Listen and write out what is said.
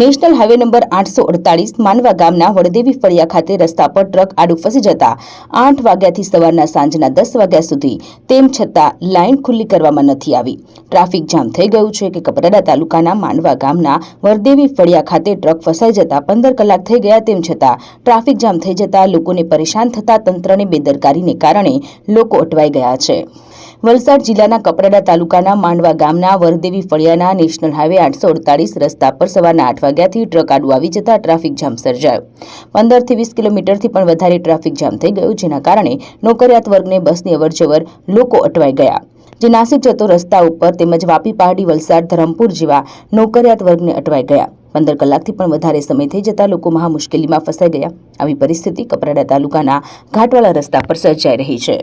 National highway number આઠસો અડતાલીસ માનવા ગામના વડદેવી ફળિયા ખાતે રસ્તા પર ટ્રક આડું ફસી જતા આઠ વાગ્યાથી સવારના સાંજના દસ વાગ્યા સુધી, તેમ છતાં લાઇન ખુલ્લી કરવામાં નથી આવી. ટ્રાફિક જામ થઈ ગયું છે કે કપરાડા તાલુકાના માનવા ગામના વરદેવી ફળિયા ખાતે ટ્રક ફસાઈ જતા પંદર કલાક થઈ ગયા તેમ છતાં ટ્રાફિક જામ થઈ જતા લોકોને પરેશાન થતા તંત્રની બેદરકારીને કારણે લોકો અટવાઈ ગયા છે. વલસાડ જિલ્લાના કપરાડા તાલુકાના માંડવા ગામના વરદેવી ફળિયાના નેશનલ હાઈવે આઠસો અડતાલીસ રસ્તા પર સવારના આઠ વાગ્યાથી ટ્રક આડું આવી જતા ટ્રાફિક જામ સર્જાયો. પંદરથી વીસ કિલોમીટરથી પણ વધારે ટ્રાફિક જામ થઈ ગયો, જેના કારણે નોકરિયાત વર્ગને બસની અવરજવર લોકો અટવાઈ ગયા. જે નાસિક જતો રસ્તા ઉપર તેમજ વાપી પહાડી વલસાડ ધરમપુર જેવા નોકરિયાત વર્ગને અટવાઈ ગયા. પંદર કલાકથી પણ વધારે સમય થઈ જતા લોકો મહા મુશ્કેલીમાં ફસાઈ ગયા. આવી પરિસ્થિતિ કપરાડા તાલુકાના ઘાટવાળા રસ્તા પર સર્જાઈ રહી છે.